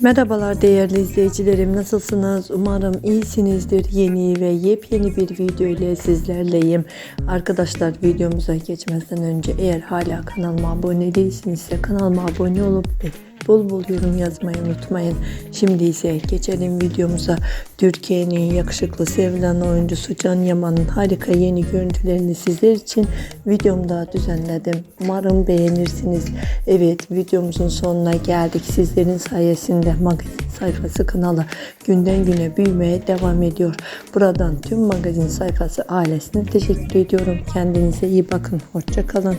Merhabalar değerli izleyicilerim nasılsınız? Umarım iyisinizdir. Yeni ve yepyeni bir video ile sizlerleyim. Arkadaşlar videomuza geçmeden önce eğer hala kanalıma abone değilsinizse kanalıma abone olup bol bol yorum yazmayı unutmayın. Şimdi ise geçelim videomuza. Türkiye'nin yakışıklı sevilen oyuncusu Can Yaman'ın harika yeni görüntülerini sizler için videomda düzenledim. Umarım beğenirsiniz. Evet videomuzun sonuna geldik. Sizlerin sayesinde magazin sayfası kanalı günden güne büyümeye devam ediyor. Buradan tüm magazin sayfası ailesine teşekkür ediyorum. Kendinize iyi bakın. Hoşça kalın.